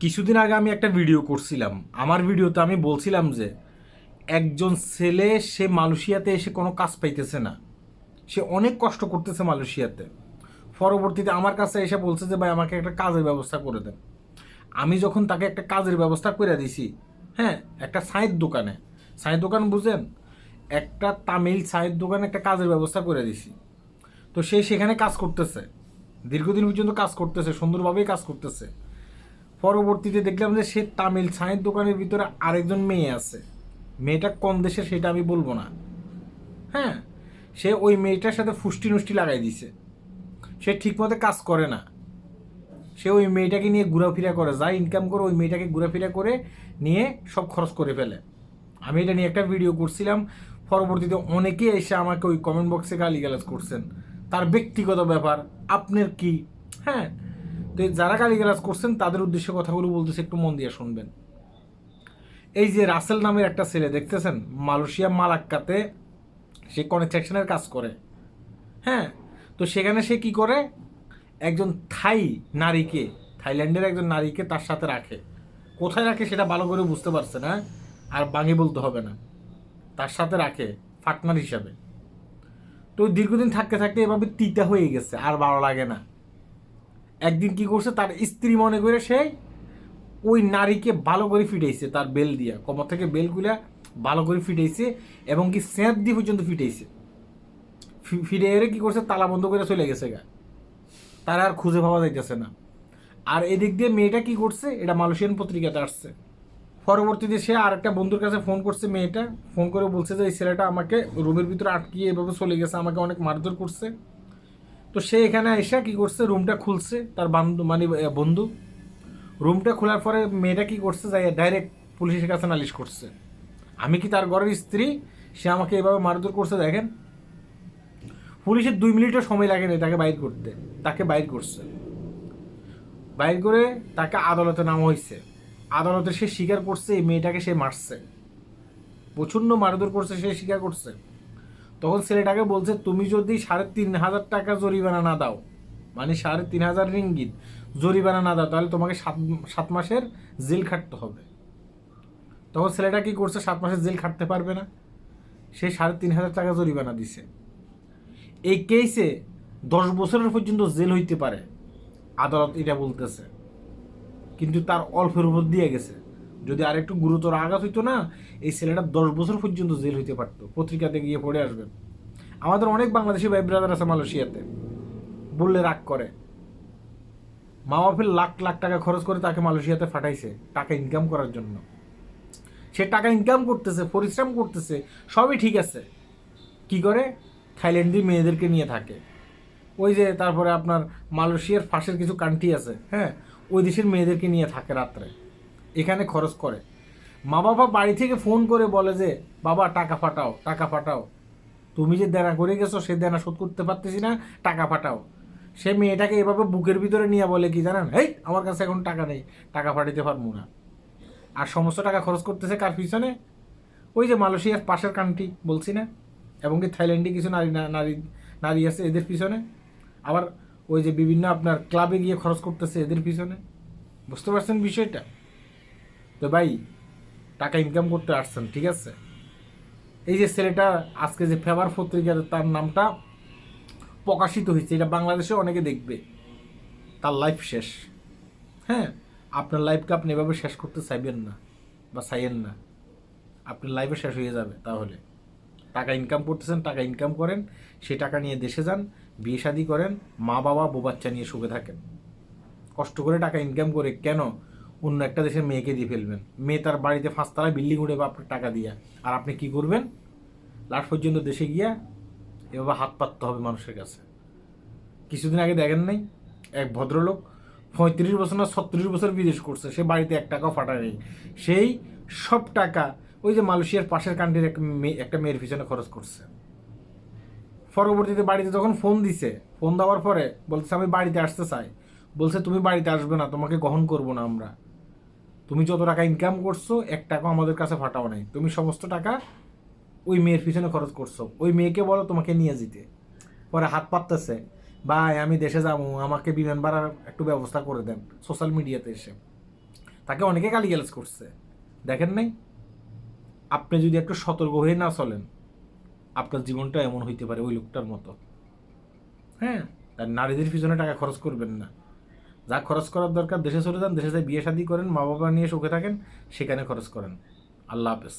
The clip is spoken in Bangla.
কিছুদিন আগে আমি একটা ভিডিও করছিলাম। আমার ভিডিওতে আমি বলছিলাম যে, একজন ছেলে, সে মালয়েশিয়াতে এসে কোনো কাজ পাইতেছে না। সে অনেক কষ্ট করতেছে মালয়েশিয়াতে। পরবর্তীতে আমার কাছে এসে বলছে যে, ভাই, আমাকে একটা কাজের ব্যবস্থা করে দেন। আমি যখন তাকে একটা কাজের ব্যবস্থা করে দিছি হ্যাঁ একটা সাঁয়ের দোকানে। সাঁয়ের দোকান বুঝেন, একটা তামিল সাঁয়ের দোকানে একটা কাজের ব্যবস্থা করে দিছি। তো সে সেখানে কাজ করতেছে। দীর্ঘদিন পর্যন্ত কাজ করতেছে, সুন্দরভাবেই কাজ করতেছে। পরবর্তীতে দেখলাম যে সে তামিল ছায়ের দোকানের ভিতরে আরেকজন মেয়ে আছে। মেয়েটা কোন দেশে সেটা আমি বলব না। হ্যাঁ সে ওই মেয়েটার সাথে ফুষ্টি নুষ্টি লাগাই দিছে। সে ঠিকমতো কাজ করে না। সে ওই মেয়েটাকে নিয়ে ঘোরাফেরা করে, যা ইনকাম করে ওই মেয়েটাকে ঘোরাফেরা করে নিয়ে সব খরচ করে ফেলে। আমি এটা নিয়ে একটা ভিডিও করছিলাম। পরবর্তীতে অনেকে এসে আমাকে ওই কমেন্ট বক্সে গালিগালাজ করছেন। তার ব্যক্তিগত ব্যাপার, আপনার কি? হ্যাঁ তো যারা গালিগালাজ করছেন, তাদের উদ্দেশ্যে কথাগুলো বলতেছে, একটু মন দিয়ে শুনবেন। এই যে রাসেল নামের একটা ছেলে, দেখতেছেন? মালয়েশিয়া মালাক্কাতে সে কনস্ট্রাকশনের কাজ করে। হ্যাঁ? তো সেখানে সে কি করে? একজন থাই নারীকে, থাইল্যান্ডের একজন নারীকে তার সাথে রাখে। কোথায় রাখে সেটা ভালো করে বুঝতে পারছে না, আর বাঙি বলতে হবে না। তার সাথে রাখে পার্টনার হিসাবে। তো দীর্ঘদিন থাকতে থাকতে এভাবে তিতা হয়ে গেছে, আর ভালো লাগে না। একদিন কি করছে, তার স্ত্রী মনে করে সে ওই নারীকে ভালো করে ফিটাইছে, তার বেল দিয়া, কমর থেকে বেলগুলা ভালো করে ফিটাইছে এবং কি স্যাঁত দিয়ে পর্যন্ত ফিটাইছে। ফিরে এরে কি করছে, তালা বন্ধ করে চলে গেছে গা। তারা আর খুঁজে পাওয়া যাইতেছে না। আর এদিক দিয়ে মেয়েটা কি করছে, এটা মালয়েশিয়ান পত্রিকাতে আসছে। পরবর্তীতে সে আর একটা বন্ধুর কাছে ফোন করছে মেয়েটা, ফোন করে বলছে যে, এই ছেলেটা আমাকে রুমের ভিতরে আটকিয়ে এভাবে চলে গেছে, আমাকে অনেক মারধর করছে। তো সে এখানে এসে কি করছে? রুমটা খুলছে, তার বান্ধু মানে বন্ধু। রুমটা খোলার পরে মেয়েটা কি করছে? যাই ডাইরেক্ট পুলিশের কাছে নালিশ করছে। আমি কি তার ঘরের স্ত্রী? সে আমাকে এভাবে মারধর করছে, দেখেন। পুলিশের দুই মিনিটও সময় লাগেনি তাকে বাইর করতে। তাকে বাইর করছে। বাইর করে তাকে আদালতে নামা হয়েছে। আদালতে সে স্বীকার করছে, এই মেয়েটাকে সে মারছে। প্রচণ্ড মারধর করছে, সে স্বীকার করছে। তখন ছেলেটাকে বলছে, তুমি যদি সাড়ে তিন হাজার টাকা জরিমানা না দাও মানে সাড়ে তিন হাজার রিঙ্গিত জরিমানা না দাও, তাহলে তোমাকে সাত সাত মাসের জেল খাটতে হবে। তখন ছেলেটা কি করছে, সাত মাসের জেল খাটতে পারবে না। সে সাড়ে তিন হাজার টাকা জরিমানা দিছে। এই কেসে দশ বছরের পর্যন্ত জেল হইতে পারে, আদালত এটা বলতেছে। কিন্তু তার অল্পের উপর দিয়ে গেছে। যদি আর একটু গুরুতর আঘাত হইতো না, এই ছেলেটা দশ বছর পর্যন্ত জেল হইতে পারতো, পত্রিকাতে গিয়ে পড়ে আসবেন। আমাদের অনেক বাংলাদেশি ভাই ব্রাদার আছে মালয়েশিয়াতে। বললে রাগ করে। মা বাপের লাখ লাখ টাকা খরচ করে তাকে মালয়েশিয়াতে ফাটাইছে টাকা ইনকাম করার জন্য। সে টাকা ইনকাম করতেছে, পরিশ্রম করতেছে, সবই ঠিক আছে। কি করে? থাইল্যান্ডি মেয়েদেরকে নিয়ে থাকে। ওই যে তারপরে আপনার মালয়েশিয়ার ফাঁসের কিছু কান্ট্রি আছে হ্যাঁ? ওই দেশের মেয়েদেরকে নিয়ে থাকে রাত্রে। এখানে খরচ করে। মা বাবা বাড়ি থেকে ফোন করে বলে যে, বাবা, টাকা ফাটাও টাকা ফাটাও তুমি যে দেনা করে গেছো, সে দেনা শোধ করতে পারতেছি না, টাকা ফাটাও সে মেয়েটাকে এভাবে বুকের ভিতরে নিয়ে বলে কি জানেন? এই আমার কাছে এখন টাকা নেই, টাকা ফাটাইতে পারব না। আর সমস্ত টাকা খরচ করতেছে কার পিছনে? ওই যে মালয়েশিয়ার পাশের কান্ট্রি বলছি না? এবং কি থাইল্যান্ডে কিছু নারী নারী নারী আছে এদের পিছনে? আবার ওই যে বিভিন্ন আপনার ক্লাবে গিয়ে খরচ করতেছে এদের পিছনে? বুঝতে পারছেন বিষয়টা? তো ভাই, টাকা ইনকাম করতে আসছেন, ঠিক আছে? এই যে ছেলেটা আজকে যে ফেভার পত্রিকাতে তার নামটা প্রকাশিত হয়েছে, এটা বাংলাদেশে অনেকে দেখবে। তার লাইফ শেষ। হ্যাঁ আপনার লাইফকে আপনি এভাবে শেষ করতে চাইবেন না বা চাইয়েন না। আপনার লাইফে শেষ হয়ে যাবে তাহলে। টাকা ইনকাম করতেছেন, টাকা ইনকাম করেন, সে টাকা নিয়ে দেশে যান, বিয়ে শাদি করেন মা বাবা বউ বাচ্চা নিয়ে সুখে থাকেন। কষ্ট করে টাকা ইনকাম করে কেন অন্য একটা দেশের মেয়েকে দিয়ে ফেলবেন। মেয়ে তার বাড়িতে পাঁচতলা বিল্ডিং উঠে আপনার টাকা দিয়া। আর আপনি কি করবেন? লাস্ট পর্যন্ত দেশে গিয়া এভাবে হাত পাততে হবে মানুষের কাছে। কিছুদিন আগে দেখেন নাই? এক ভদ্রলোক পঁয়ত্রিশ বছর না ছত্রিশ বছর বিদেশ করছে, সে বাড়িতে এক টাকাও ফাটা নেই। সেই সব টাকা ওই যে মালয়েশিয়ার পাশের কান্ট্রির একটা মেয়ে, একটা মেয়ের পিছনে খরচ করছে। পরবর্তীতে বাড়িতে যখন ফোন দিছে ফোন দেওয়ার পরে বলছে আমি বাড়িতে আসতে চাই। বলছে, তুমি বাড়িতে আসবে না, তোমাকে গ্রহণ করব না আমরা। তুমি যত টাকা ইনকাম করছ, এক টাকাও আমাদের কাছে ফাটাও নাই। তুমি সমস্ত টাকা ওই মেয়ের পিছনে খরচ করছ। ওই মেয়েকে বলো তোমাকে নিয়ে যেতে। পরে হাত পাততেছে, ভাই, আমি দেশে যাব, আমাকে বিমান ভাড়ার একটু ব্যবস্থা করে দেন। সোশ্যাল মিডিয়াতে এসে। তাকে অনেকে গালিগালাজ করছে। দেখেন নাই? আপনি যদি একটু সতর্ক হয়ে না চলেন, আপনার জীবনটা এমন হইতে পারে ওই লোকটার মতো। হ্যাঁ? আর নারীদের পিছনে টাকা খরচ করবেন না। যা খরচ করার দরকার, দেশে চলে যান, দেশে যাই বিয়ে শাদি করেন মা বাবা নিয়ে সুখে থাকেন, সেখানে খরচ করেন। আল্লাহ হাফেজ।